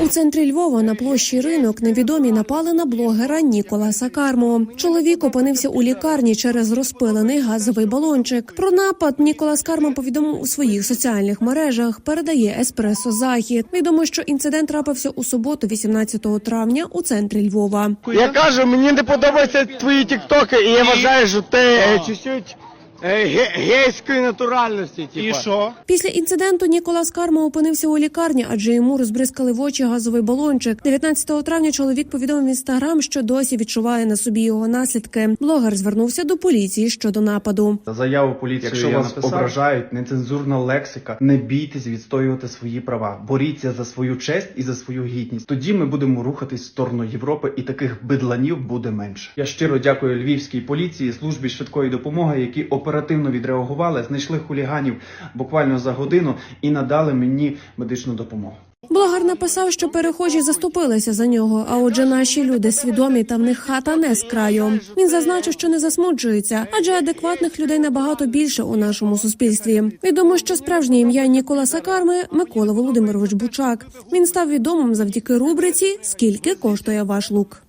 У центрі Львова на площі ринок невідомі напали на блогера Ніколаса Кармо. Чоловік опинився у лікарні через розпилений газовий балончик. Про напад Ніколас Кармо повідомив у своїх соціальних мережах. Передає Еспресо Захід. Відомо, що інцидент трапився у суботу, 18 травня, у центрі Львова. Я кажу, мені не подобаються твої тіктоки, і я вважаю, що ти е, чуть-чуть гейської натуральності. Типа. І що? Після інциденту Ніколас Кармо опинився у лікарні, адже йому розбризкали в очі газовий балончик. 19 травня чоловік повідомив в інстаграм, що досі відчуває на собі його наслідки. Блогер звернувся до поліції щодо нападу. Заяву поліцію, Якщо я вас написав. ображають, нецензурна лексика, не бійтесь відстоювати свої права. Боріться за свою честь і за свою гідність. Тоді ми будемо рухатись в сторону Європи, і таких бидланів буде менше. Я щиро дякую львівській поліції, службі швидкої допомоги, які оперативно відреагували, знайшли хуліганів буквально за годину і надали мені медичну допомогу. Блогер написав, що перехожі заступилися за нього. А отже, наші люди свідомі та в них хата не з краю. Він зазначив, що не засмуджується, адже адекватних людей набагато більше у нашому суспільстві. Відомо, що справжнє ім'я Ніколаса Карми Микола Володимирович Бучак. Він став відомим завдяки рубриці Скільки коштує ваш лук.